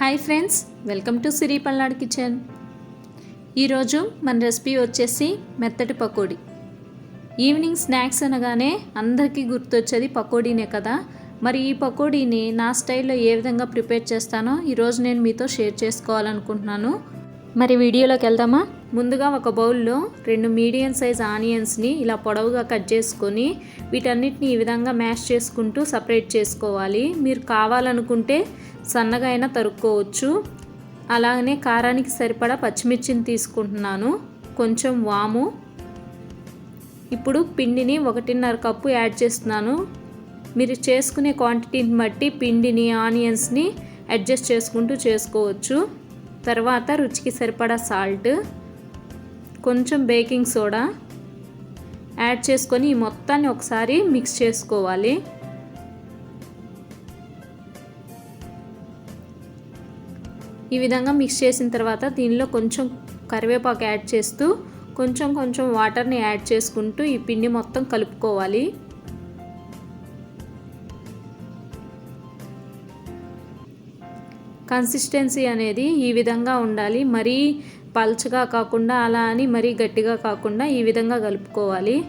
Hi friends welcome to Siri Palnadu kitchen ఈరోజు మన recipe వచ్చేసి మెత్తటి పకోడీ. ఈవినింగ్ స్నాక్స్ అనగానే అందరికీ గుర్తొచ్చేది పకోడీనే కదా. మరి ఈ పకోడీని నా స్టైల్లో ఏ విధంగా ప్రిపేర్ చేస్తానో ఈరోజు నేను మీతో షేర్ చేసుకోవాలనుకుంటున్నాను. మరి వీడియోలోకి వెళ్దామా? ముందుగా ఒక బౌల్లో రెండు మీడియం సైజ్ ఆనియన్స్ని ఇలా పొడవుగా కట్ చేసుకొని వీటన్నిటిని ఈ విధంగా మ్యాష్ చేసుకుంటూ సపరేట్ చేసుకోవాలి. మీరు కావాలనుకుంటే సన్నగా అయినా తరుక్కోవచ్చు. అలాగనే కారానికి సరిపడా పచ్చిమిర్చిని తీసుకుంటున్నాను. కొంచెం వాము. ఇప్పుడు పిండిని ఒకటిన్నర కప్పు యాడ్ చేస్తున్నాను. మీరు చేసుకునే క్వాంటిటీని బట్టి పిండిని ఆనియన్స్ని అడ్జస్ట్ చేసుకుంటూ చేసుకోవచ్చు. తర్వాత రుచికి సరిపడా సాల్ట్ కొంచెం బేకింగ్ సోడా యాడ్ చేసుకొని ఈ మొత్తాన్ని ఒకసారి మిక్స్ చేసుకోవాలి. ఈ విధంగా మిక్స్ చేసిన తర్వాత దీనిలో కొంచెం కరివేపాకు యాడ్ చేస్తూ కొంచెం కొంచెం వాటర్ని యాడ్ చేసుకుంటూ ఈ పిండి మొత్తం కలుపుకోవాలి. కన్సిస్టెన్సీ అనేది ఈ విధంగా ఉండాలి. మరీ పల్చగా కాకుండా అలా అని మరీ గట్టిగా కాకుండా ఈ విధంగా కలుపుకోవాలి.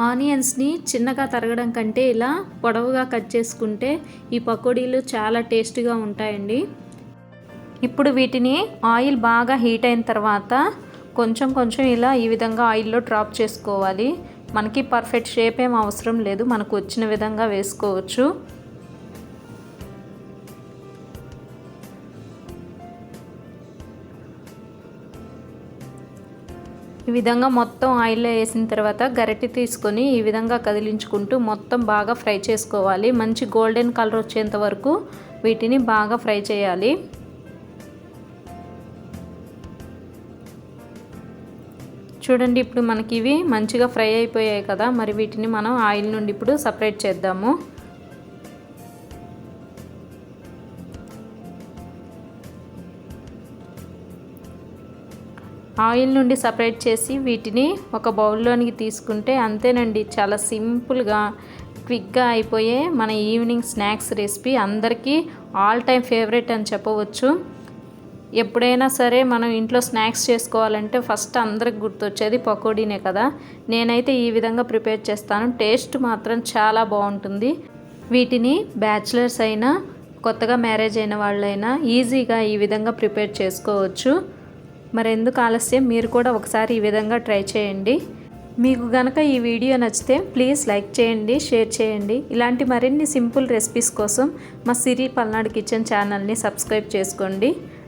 ఆనియన్స్ని చిన్నగా తరగడం కంటే ఇలా పొడవుగా కట్ చేసుకుంటే ఈ పకోడీలు చాలా టేస్టీగా ఉంటాయండి. ఇప్పుడు వీటిని ఆయిల్ బాగా హీట్ అయిన తర్వాత కొంచెం కొంచెం ఇలా ఈ విధంగా ఆయిల్లో డ్రాప్ చేసుకోవాలి. మనకి పర్ఫెక్ట్ షేప్ ఏం అవసరం లేదు. మనకు వచ్చిన విధంగా వేసుకోవచ్చు. ఈ విధంగా మొత్తం ఆయిల్లో వేసిన తర్వాత గరిటె తీసుకొని ఈ విధంగా కదిలించుకుంటూ మొత్తం బాగా ఫ్రై చేసుకోవాలి. మంచి గోల్డెన్ కలర్ వచ్చేంత వరకు వీటిని బాగా ఫ్రై చేయాలి. చూడండి ఇప్పుడు మనకి ఇవి మంచిగా ఫ్రై అయిపోయాయి కదా. మరి వీటిని మనం ఆయిల్ నుండి ఇప్పుడు సపరేట్ చేద్దాము. ఆయిల్ నుండి సపరేట్ చేసి వీటిని ఒక బౌల్లోనికి తీసుకుంటే అంతేనండి. చాలా సింపుల్గా క్విక్గా అయిపోయే మన ఈవినింగ్ స్నాక్స్ రెసిపీ. అందరికీ ఆల్ టైమ్ ఫేవరెట్ అని చెప్పవచ్చు. ఎప్పుడైనా సరే మనం ఇంట్లో స్నాక్స్ చేసుకోవాలంటే ఫస్ట్ అందరికి గుర్తొచ్చేది పకోడీనే కదా. నేనైతే ఈ విధంగా ప్రిపేర్ చేస్తాను. టేస్ట్ మాత్రం చాలా బాగుంటుంది. వీటిని బ్యాచిలర్స్ అయినా కొత్తగా మ్యారేజ్ అయిన వాళ్ళైనా ఈజీగా ఈ విధంగా ప్రిపేర్ చేసుకోవచ్చు. మరి ఎందుకు ఆలస్యం? మీరు కూడా ఒకసారి ఈ విధంగా ట్రై చేయండి. మీకు గనక ఈ వీడియో నచ్చితే ప్లీజ్ లైక్ చేయండి షేర్ చేయండి. ఇలాంటి మరిన్ని సింపుల్ రెసిపీస్ కోసం మా సిరి పల్నాడు కిచెన్ ఛానల్ని సబ్స్క్రైబ్ చేసుకోండి.